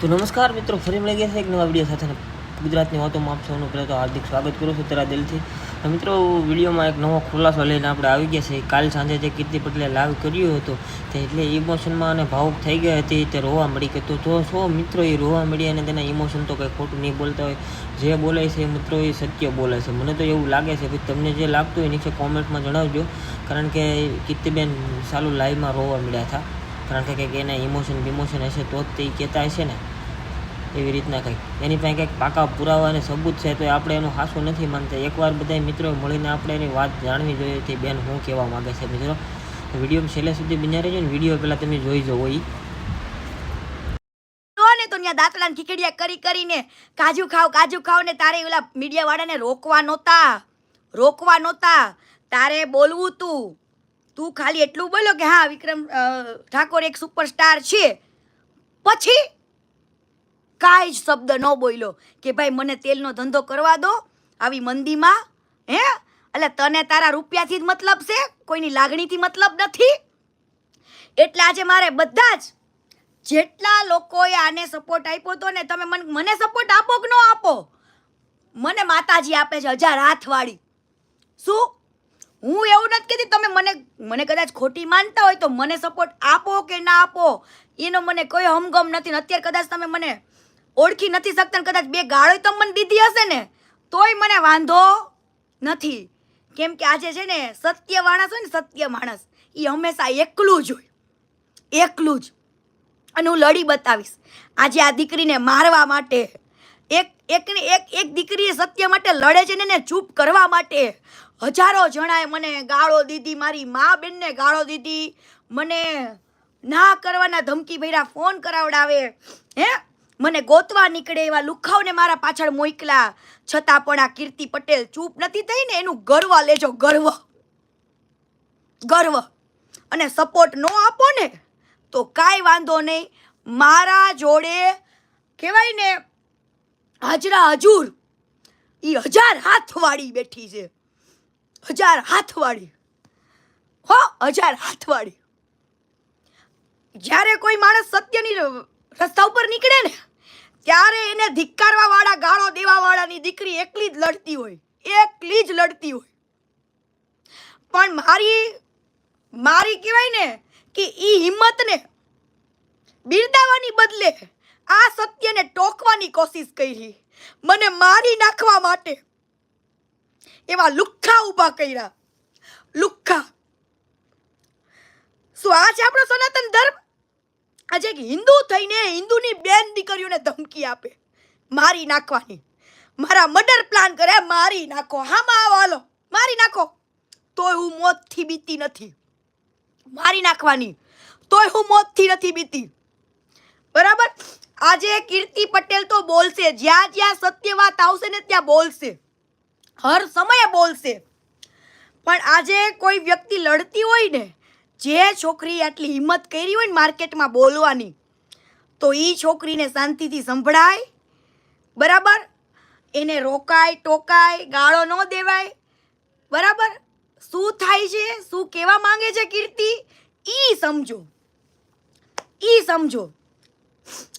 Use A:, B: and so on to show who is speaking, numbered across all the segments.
A: તો નમસ્કાર મિત્રો, ફરી મળી ગયા છે એક નવા વીડિયો સાથે ગુજરાતની વાતોમાં. આપ સૌનું પહેલાં તો હાર્દિક સ્વાગત કરું છું તારા દિલથી. મિત્રો, વિડીયોમાં એક નવો ખુલાસો લઈને આપણે આવી ગયા છે કાલ સાંજે જે કીર્તિ પટેલે લાઈવ કર્યો હતો, તે એટલે ઇમોશનમાં અને ભાવુક થઈ ગઈ હતી, તે રોવા મળી કે તો જો શું મિત્રો એ રોવા મળી અને તેના ઇમોશન તો કંઈ ખોટું નહીં બોલતા હોય. જે બોલે છે એ મિત્રો એ સત્ય બોલે છે. મને તો એવું લાગે છે કે તમને જે લાગતું હોય નીચે કોમેન્ટમાં જણાવજો. કારણ કે કીર્તિબેન સાલું લાઈવમાં રોવા મળ્યા હતા. કારણ કે કંઈક એને ઇમોશન બિમોશન હશે તો જ તે કહેતા હશે ને. એવી રીતના કંઈક. એની પાસે કંઈક પાકા પુરાવા અને સબૂત છે તો આપણે એનું હાસું નથી માનતા. એકવાર બધા મિત્રો મળીને આપણે એની વાત જાણવી જોઈએ કે બેન શું કહેવા માગે છે મિત્રો. વીડિયો છેલ્લે સુધી બિના રહેજો ને. વીડિયો પહેલાં તમે જોઈ જવો એ
B: જો ને તો ત્યાં દાંતડા ખીકડિયા કરી કરીને કાજુ ખાવ કાજુ ખાવ ને તારે ઓલા મીડિયા વાળાને રોકવા નહોતા. રોકવા નહોતા. તારે બોલવું તું. તું ખાલી એટલું બોલો કે હા, વિક્રમ ઠાકોર એક સુપરસ્ટાર છે. પછી કાંઈ જ શબ્દ ન બોલ્યો કે ભાઈ, મને તેલનો ધંધો કરવા દો આવી મંદીમાં, હે? એટલે તને તારા રૂપિયાથી જ મતલબ છે, કોઈની લાગણીથી મતલબ નથી. એટલે આજે મારે બધા જ જેટલા લોકોએ આને સપોર્ટ આપ્યો હતો ને, તમે મને મને સપોર્ટ આપો કે ન આપો? મને માતાજી આપે છે હજાર હાથવાળી. શું? હું એવું નથી કહેતી, તમે મને મને કદાચ ખોટી માનતા હોય તો મને સપોર્ટ આપો કે ના આપો. એનો મને કોઈ હમગમ નથી ને અત્યારે કદાચ તમે મને ઓળખી નથી શકતા ને કદાચ બે ગાળો તમે મને દીધી હશે ને, તોય મને વાંધો નથી. કેમ કે આજે છે ને સત્ય માણસ હોય ને સત્ય માણસ એ હંમેશા એકલું જ હોય. એકલું જ. અને હું લડી બતાવીશ. આજે આ દીકરીને મારવા માટે, એક, એકને એક એક દીકરી સત્ય માટે લડે છે ને એને ચૂપ કરવા માટે હજારો જણાએ મને ગાળો દીધી, મારી મા બેનને ગાળો દીધી, મને ના કરવાના ધમકી ભર્યા, ફોન કરાવડાવે, હે? મને ગોતવા નીકળે એવા લુખાવને મારા પાછળ મોકલા. છતાં પણ આ કીર્તિ પટેલ ચૂપ નથી થઈ ને એનું ગર્વ લેજો, ગર્વ. ગર્વ. અને સપોર્ટ ન આપો ને, તો કાંઈ વાંધો નહીં. મારા જોડે કહેવાય ને, હાજરા હજુર. એ હજાર હાથવાળી બેઠી છે. હજાર હાથવાળી હો, હજાર હાથવાળી જ્યારે કોઈ માણસ સત્યની રસ્તા ઉપર નીકળે ને, ત્યારે એને ધિક્કારવા વાળા ગાળો દેવા વાળાની દીકરી એકલી જ લડતી હોય, એકલી જ લડતી હોય. પણ મારી મારી કહેવાય ને કે એ હિંમતને બિરદાવાની બદલે આ સત્યને ટોકવાની કોશિશ કરી. મને મારી નાખવા માટે એવા લુખ્ખા ઊભા કર્યા. લુખ્ખા. શું આ છે આપણો સનાતન ધર્મ? આજે એક હિન્દુ થઈને હિન્દુની બેન દીકરીઓને ધમકી આપે. મારી નાખવાની. મારા મર્ડર પ્લાન કરે, મારી નાખો. હામાં આવો, હાલો. મારી નાખો. તોય હું મોતથી બીતી નથી. મારી નાખવાની. તોય હું મોતથી નથી બીતી. બરાબર? આજે કીર્તિ પટેલ તો બોલશે. જ્યાં જ્યાં સત્યવાત આવશે ને ત્યાં બોલશે. હર સમયે બોલશે. પણ આજે કોઈ વ્યક્તિ લડતી હોય ને, જે છોકરી આટલી હિંમત કરી હોય ને માર્કેટમાં બોલવાની, તો એ છોકરીને શાંતિથી સંભળાય. બરાબર? એને રોકાય, ટોકાય, ગાળો ન દેવાય. બરાબર? શું થાય છે? શું કહેવા માંગે છે કીર્તિ? એ સમજો. એ સમજો.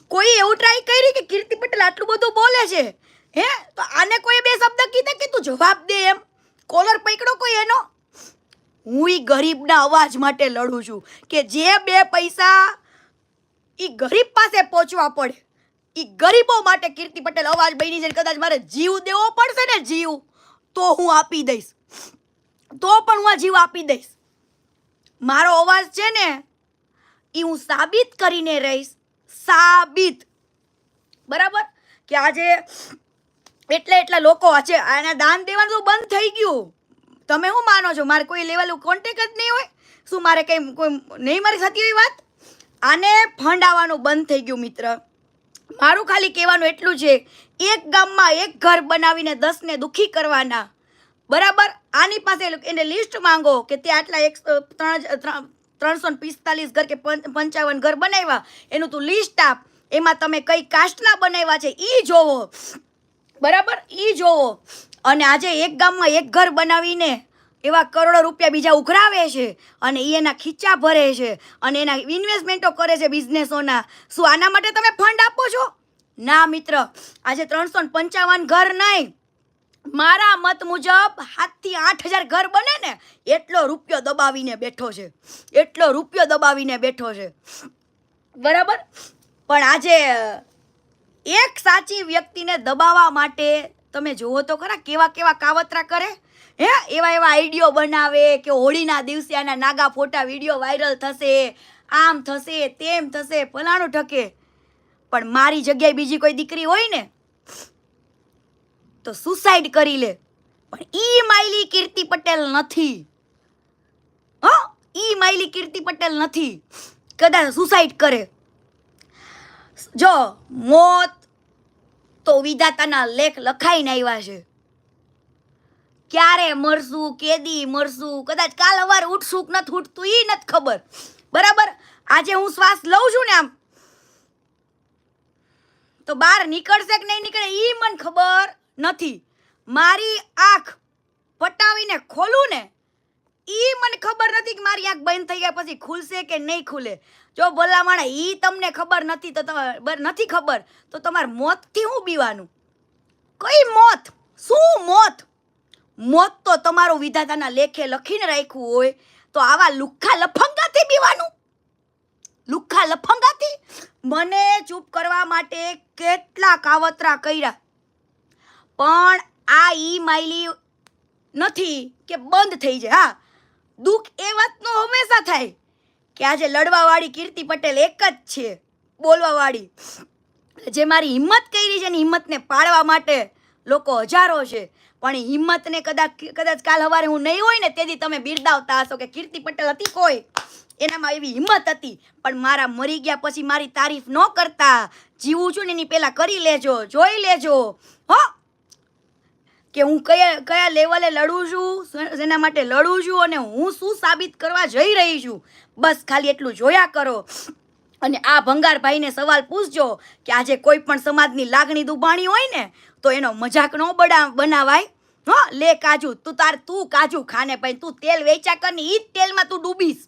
B: કોઈ એવું ટ્રાય કરી કે કીર્તિ પટેલ આટલું બધું બોલે છે? હે? તો આને કોઈ બે શબ્દ કીધા કે તું જવાબ દે એમ? કોલર પકડો કોઈ એનો? હું એ ગરીબના અવાજ માટે લડું છું કે જે બે પૈસા એ ગરીબ પાસે પહોંચવા પડે. એ ગરીબો માટે કીર્તિ પટેલ અવાજ બની છે કદાચ મારે જીવ દેવો પડશે ને જીવ, તો હું આપી દઈશ. તો પણ હું આ જીવ આપી દઈશ. મારો અવાજ છે ને એ હું સાબિત કરીને રહીશ. સાબિત. બરાબર? કે આજે એટલે એટલા લોકો છે આના દાન દેવાનું તો બંધ થઈ ગયું. તમે શું માનો છો? મારે કોઈ લેવલ કોન્ટેક જ નહીં હોય? શું મારે કંઈ, કોઈ નહીં મારી થતી હોય વાત? આને ફંડ આવવાનું બંધ થઈ ગયું, મિત્ર. મારું ખાલી કહેવાનું એટલું છે, એક ગામમાં એક ઘર બનાવીને દસને દુઃખી કરવાના. બરાબર? આની પાસે એને લિસ્ટ માંગો કે તે આટલા એક ત્રણ ત્રણ- ત્રણસો પિસ્તાલીસ ઘર કે પંચ- પંચાવન ઘર બનાવ્યા. એનું તું લિસ્ટ આપ. એમાં તમે કઈ કાસ્ટના બનાવ્યા છે એ જોવો. બરાબર? એ જોવો અને આજે એક ગામમાં એક ઘર બનાવીને એવા કરોડો રૂપિયા બીજા ઉઘરાવે છે અને એ એના ખીચા ભરે છે અને એના ઇન્વેસ્ટમેન્ટો કરે છે બિઝનેસોના શું આના માટે તમે ફંડ આપો છો? ના, મિત્ર. આજે ત્રણસો પંચાવન ઘર નહીં. મારા મત મુજબ સાતથી આઠ હજાર ઘર બને ને, એટલો રૂપિયો દબાવીને બેઠો છે. એટલો રૂપિયો દબાવીને બેઠો છે. બરાબર? પણ આજે એક સાચી વ્યક્તિને દબાવવા માટે તમે જુઓ તો ખરા કેવા કેવા કાવતરા કરે. હે? એવા એવા આઈડિયો બનાવે કે હોળીના દિવસે આના નાગા ફોટા વીડિયો વાયરલ થશે, આમ થશે, તેમ થશે, ફલાણું ઠકે. પણ મારી જગ્યાએ બીજી કોઈ દીકરી હોય ને, તો સુસાઇડ કરી લે. પણ ઈ માયલી કીર્તિ પટેલ નથી. હ? ઈ માયલી કીર્તિ પટેલ નથી. કદાચ સુસાઇડ કરે. જો મોત તો વિધાતાના લેખ લખાઈને આવ્યા છે. ક્યારે મરશું, કેદી મરશું, કદાચ કાલ અવાર ઉઠશું કે નથી ઉઠતું એ નથી ખબર. બરાબર? આજે હું શ્વાસ લઉં છું ને આમ. તો બહાર નીકળશે કે નહીં નીકળે એ મને ખબર નથી. મારી આંખ પટાવીને ખોલું ને ઈ મને ખબર નથી કે મારી આંખ બંધ થઈ ગયા પછી ખુલશે કે નહીં ખુલે. જો ભલા માણે, ઈ તમને ખબર નથી તો તમારે નથી ખબર તો તમારે મોતથી હું બીવાનું? કઈ મોત? શું મોત? મોત તો તમારું વિધાતાના લેખે લખીને રાખ્યું હોય તો આવા લુખ્ખા લફંગાથી બીવાનું? લુખ્ખા લફંગાથી? મને ચૂપ કરવા માટે કેટલા કાવતરા કર્યા. પણ આ ઈ માયલી નથી કે બંધ થઈ જાય. હા દુઃખ એ વાતનો હંમેશા થાય કે આજે લડવાવાળી કીર્તિ પટેલ એક જ છે, બોલવાવાળી. જે મારી હિંમત કરી છે ને હિંમતને પાડવા માટે લોકો હજારો છે. પણ હિંમતને કદાચ કદાચ કાલ સવારે હું નહીં હોય ને તેથી તમે બિરદાવતા હશો કે કીર્તિ પટેલ હતી કોઈ. એનામાં એવી હિંમત હતી. પણ મારા મરી ગયા પછી મારી તારીફ ન કરતા. જીવું છું ને એની પહેલાં કરી લેજો, જોઈ લેજો. હો કે હું કયા કયા લેવલે લડું છું જેના માટે લડું છું અને હું શું સાબિત કરવા જઈ રહી છું? બસ ખાલી એટલું જોયા કરો. અને આ ભંગારભાઈને સવાલ પૂછજો કે આજે કોઈ પણ સમાજની લાગણી દુબાણી હોય ને, તો એનો મજાક ન બનાવાય. હ, લે કાજુ, તું તાર, તું કાજુ ખાને ભાઈ તું તેલ વેચા કર ઈ જ તેલમાં તું ડૂબીશ.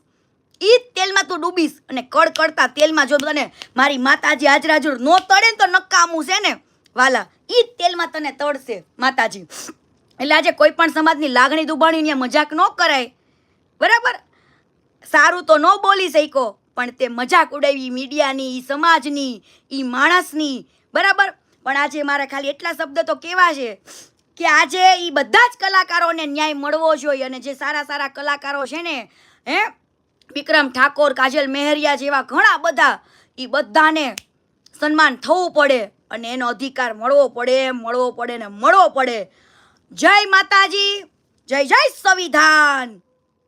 B: ઈ જ તેલમાં તું ડૂબીશ. અને કડ કડતા તેલમાં જો તને મારી માતાજી હાજરાજુર નો તળે તો નકામું છે ને. વાલા, ઈ તેલમાં તને તળશે, માતાજી. એટલે આજે કોઈ પણ સમાજની લાગણી દુબાણી ને મજાક ન કરાય. બરાબર? સારું તો ન બોલી શક્યો, પણ તે મજાક ઉડાવી મીડિયાની, ઈ સમાજની, ઈ માણસની. બરાબર? પણ આજે મારે ખાલી એટલા શબ્દ તો કેવા છે કે આજે એ બધા જ કલાકારોને ન્યાય મળવો જોઈએ અને જે સારા સારા કલાકારો છે ને, હે? વિક્રમ ઠાકોર, કાજલ મેહરિયા જેવા ઘણા બધા એ બધાને સન્માન થવું પડે. અને એનો અધિકાર મળવો પડે મળવો પડે ને મળવો પડે. જય માતાજી, જય જય સંવિધાન,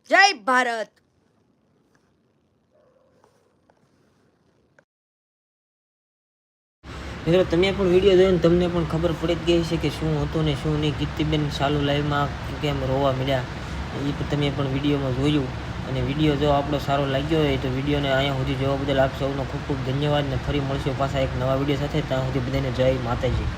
B: જય ભારત.
A: મિત્રો, તમે પણ વીડિયો જોઈને તમને પણ ખબર પડી જ ગઈ છે કે શું હતું ને શું નહીં. કીર્તિબેન સાલું લાઈવમાં કેમ રોવા મળ્યા? એ તમે પણ વિડીયોમાં જોયું. અને વીડિયો જો આપણો સારો લાગ્યો હોય તો વિડીયોને અહીંયા સુધી જોવા બદલ આપ સૌનો ખૂબ ખૂબ ધન્યવાદ ને ફરી મળશું પાછા એક નવા વીડિયો સાથે ત્યાં સુધી બધાને જય માતાજી.